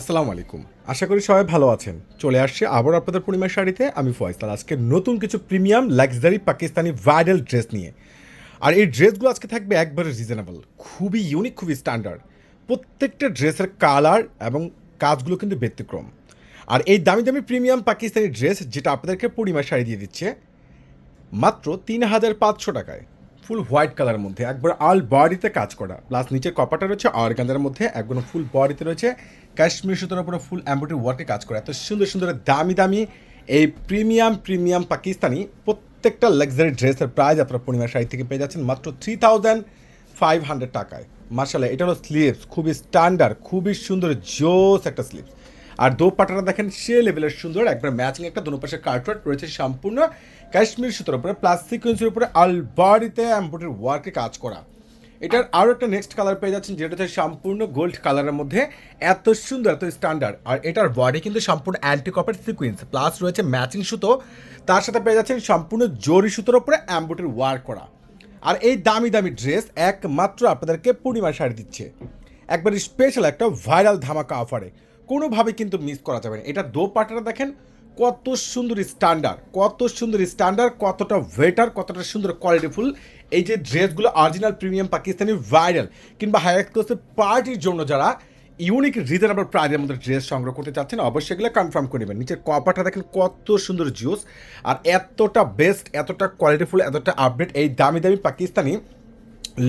আসসালামু আলাইকুম। আশা করি সবাই ভালো আছেন। চলে আসছে আবার আপনাদের পূর্ণিমার শাড়িতে। আমি ফয়সাল আজকে নতুন কিছু premium, luxury Pakistani viral dress নিয়ে। আর এই ড্রেসগুলো আজকে থাকবে একবারে রিজনেবল খুবই ইউনিক খুবই স্ট্যান্ডার্ড প্রত্যেকটা ড্রেসের কালার এবং কাজগুলো কিন্তু ব্যতিক্রম। আর এই দামি দামি প্রিমিয়াম পাকিস্তানি ড্রেস যেটা আপনাদেরকে পূর্ণিমার শাড়ি দিয়ে দিচ্ছে, মাত্র তিন হাজার পাঁচশো টাকায়। ফুল হোয়াইট কালারের মধ্যে, একবার আল বডিতে কাজ করা। প্লাস নিচের কপাটা রয়েছে অর্গানদের মধ্যে, একবার ফুল বডিতে রয়েছে। কাশ্মীর সুতোর উপরে ফুল এম্ব্রয়ডারি ওয়ার্কে কাজ করা। এত সুন্দর সুন্দর দামি দামি এই প্রিমিয়াম প্রিমিয়াম পাকিস্তানি প্রত্যেকটা লাক্সারি ড্রেসের প্রাইস আপনারা পূর্ণিমা শাড়ি থেকে পেয়ে যাচ্ছেন মাত্র থ্রি থাউজেন্ড ফাইভ হান্ড্রেড টাকায়। মার্শাল্লাহ এটা হলো স্লিভস খুবই স্ট্যান্ডার্ড খুবই সুন্দর, জোস একটা স্লিভস আর দোপাটাটা দেখেন, সে লেভেলের সুন্দর, একবার ম্যাচিং একটা দুনো পাশে কার্টওয়ার্ক রয়েছে সম্পূর্ণ কাশ্মীর সুতোর উপরে প্লাস সিকোয়েন্সের উপরে আলবারিতে এম্ব্রয়ডারি ওয়ার্কে কাজ করা। এটার আরও একটা নেক্সট কালার পেয়ে যাচ্ছেন, যেটা হচ্ছে সম্পূর্ণ গোল্ড কালারের মধ্যে, এত সুন্দর, এত স্ট্যান্ডার্ড আর এটার বডি কিন্তু সম্পূর্ণ অ্যান্টি কপার সিকুয়েন্স প্লাস রয়েছে ম্যাচিং সুতো। তার সাথে পেয়ে যাচ্ছেন সম্পূর্ণ জরি সুতোর উপরে এম্ব্রয়ডারি ওয়ার্ক করা। আর এই দামি দামি ড্রেস একমাত্র আপনাদেরকে পূর্ণিমা শাড়ি দিচ্ছে। একবার স্পেশাল একটা ভাইরাল ধামাকা অফারে কোনোভাবে কিন্তু মিস করা যাবে না। এটা দোপাটাটা দেখেন, কত সুন্দর স্ট্যান্ডার্ড কত সুন্দর স্ট্যান্ডার্ড কতটা ওয়েটার কতটা সুন্দর কোয়ালিটিফুল এই যে ড্রেসগুলো অরিজিনাল প্রিমিয়াম পাকিস্তানি ভাইরাল কিংবা হাই পার্টির জন্য যারা ইউনিক রিজনেবল প্রাইজের মধ্যে ড্রেস সংগ্রহ করতে চাচ্ছেন, অবশ্যই এগুলো কনফার্ম করে নেবেন। নিচের কপাটা দেখেন, কত সুন্দর জুস আর এতটা বেস্ট এতটা কোয়ালিটিফুল এতটা আপডেট এই দামি দামি Pakistani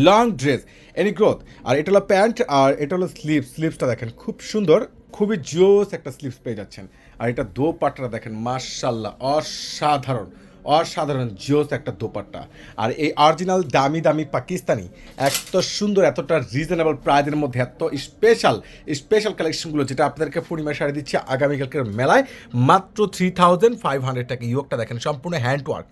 long dress any growth আর এটা হলো প্যান্ট, আর এটা হলো স্লিভ স্লিভসটা দেখেন, খুব সুন্দর। খুবই জোস একটা স্লিপস পেয়ে যাচ্ছেন। আর এটা দোপাট্টাটা দেখেন মার্শাল্লাহ অসাধারণ অসাধারণ জোস একটা দোপাট্টা। আর এই অরিজিনাল দামি দামি পাকিস্তানি, এত সুন্দর, এতটা রিজনেবল প্রাইজের মধ্যে, এত স্পেশাল স্পেশাল কালেকশনগুলো যেটা আপনাদেরকে পূর্ণিমা শাড়ি দিচ্ছে আগামীকালকের মেলায়, মাত্র থ্রি থাউজেন্ড ফাইভ হান্ড্রেড টাকা। ইয়োগটা দেখেন, সম্পূর্ণ hand work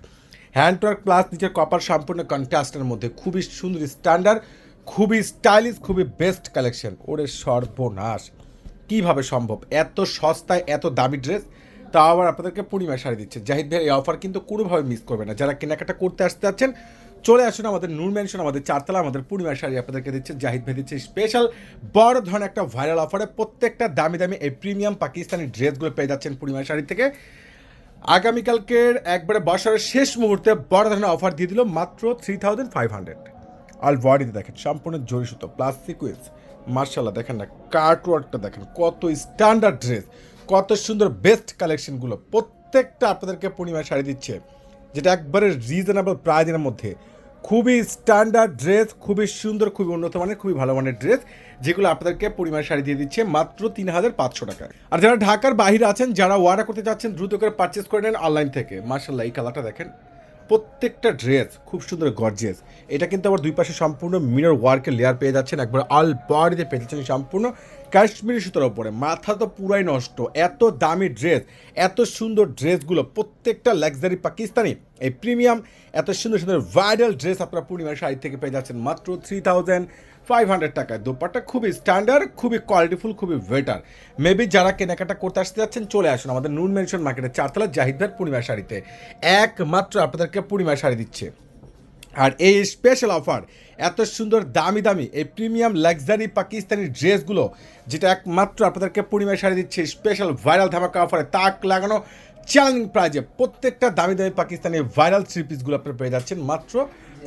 hand work plus নিচের কপার সম্পূর্ণ কন্ট্রাস্টের মধ্যে, খুবই সুন্দর স্ট্যান্ডার্ড খুবই স্টাইলিশ খুবই বেস্ট কালেকশন ওরে সর্বনাশ। কীভাবে সম্ভব? এত সস্তায়, এত দামি ড্রেস তাও আবার আপনাদেরকে পূর্ণিমা শাড়ি দিচ্ছে। জাহিদ ভাইয়ের এই অফার কিন্তু কোনোভাবে মিস করবে না। যারা কেনাকাটা করতে আসতে যাচ্ছেন, চলে আসুন আমাদের নূর মেনশন আমাদের চারতলা, আমাদের পূর্ণিমা শাড়ি আপনাদেরকে দিচ্ছে জাহিদ ভাই দিচ্ছে স্পেশাল বড় ধরনের একটা ভাইরাল অফারে প্রত্যেকটা দামি দামি এই প্রিমিয়াম পাকিস্তানি ড্রেসগুলো পেয়ে যাচ্ছেন পূর্ণিমা শাড়ি থেকে। আগামীকালকের একবারে বছরের শেষ মুহূর্তে বড় ধরনের অফার দিয়ে দিল মাত্র থ্রি থাউজেন্ড ফাইভ হান্ড্রেড আর বডিতে দেখেন, সম্পূর্ণ জরি সুতো প্লাস সিকুয়েন্স মার্শাল্লাহ, দেখেন না কার্টওয়ার্কটা দেখেন, কত স্ট্যান্ডার্ড ড্রেস কত সুন্দর বেস্ট কালেকশনগুলো প্রত্যেকটা আপনাদেরকে পূর্ণিমা শাড়ি দিচ্ছে, যেটা একবারে রিজনেবল প্রাইজের মধ্যে। খুবই স্ট্যান্ডার্ড ড্রেস খুবই সুন্দর, খুবই উন্নত মানের, খুবই ভালো মানের ড্রেস যেগুলো আপনাদেরকে পরিমাণ শাড়ি দিয়ে দিচ্ছে মাত্র তিন হাজার পাঁচশো টাকা আর যারা ঢাকার বাহিরে আছেন, যারা ওয়ার্ডার করতে চাচ্ছেন দ্রুত করে পারচেস করে নেন অনলাইন থেকে। মার্শাল্লাহ, এই কালারটা দেখেন প্রত্যেকটা ড্রেস খুব সুন্দর গর্জেস এটা কিন্তু আবার দুই পাশে সম্পূর্ণ মিনার ওয়ার্কের লেয়ার পেয়ে যাচ্ছেন। একবার অল বডিতে পেয়ে যাচ্ছেন সম্পূর্ণ কাশ্মীরি সুতোর ওপরে মাথা তো পুরাই নষ্ট। এত দামি ড্রেস এত সুন্দর ড্রেসগুলো প্রত্যেকটা লাক্সারি পাকিস্তানি। এই প্রিমিয়াম এত সুন্দর সুন্দর ভাইরাল ড্রেস আপনারা পূর্ণিমার শাড়ি থেকে পেয়ে যাচ্ছেন। মাত্র থ্রি থাউজেন্ড ফাইভ হান্ড্রেড টাকায়। দোপাট্টা খুবই স্ট্যান্ডার্ড খুবই কোয়ালিটিফুল খুবই বেটার মেবি যারা কেনাকাটা করতে আসতে যাচ্ছেন, চলে আসুন আমাদের নুন মেনশন মার্কেটের চারতলা জাহিদ ভাই পূর্ণিমা শাড়িতে। একমাত্র আপনাদেরকে পূর্ণিমা শাড়ি দিচ্ছে। আর এই স্পেশাল অফার এত সুন্দর দামি দামি, এই প্রিমিয়াম লাক্সারি পাকিস্তানি ড্রেসগুলো যেটা একমাত্র আপনাদেরকে পূর্ণিমা শাড়ি দিচ্ছে স্পেশাল ভাইরাল ধামাকা অফারে তাক লাগানো চ্যালেঞ্জিং প্রাইজে প্রত্যেকটা দামি দামি পাকিস্তানি ভাইরাল থ্রি পিসগুলো আপনারা পেয়ে যাচ্ছেন মাত্র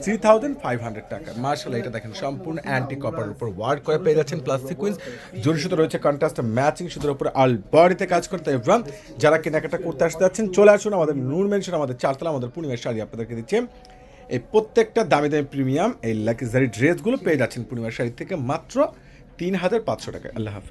থ্রি থাউজেন্ড ফাইভ হান্ড্রেড টাকা। মার্শাল এটা দেখেন, সম্পূর্ণ অ্যান্টি কপার উপর ওয়ার্ক করে পেয়ে যাচ্ছেন প্লাস সিকুয়েন্স জরি সুতো রয়েছে কন্ট্রাস্ট ম্যাচিং সুতোর উপর আল বডিতে কাজ করতে এভরান। যারা কেনাকাটা করতে আসতে যাচ্ছেন, চলে আসুন আমাদের নূর মেনশন আমাদের চারতলা, আমাদের পূর্ণিমার শাড়ি আপনাদেরকে দিচ্ছে। এই প্রত্যেকটা দামি দামি প্রিমিয়াম এই লাক্সারি ড্রেসগুলো পেয়ে যাচ্ছেন পূর্ণিমার শাড়ি থেকে মাত্র তিন হাজার পাঁচশো টাকা আল্লাহ হাফিজ।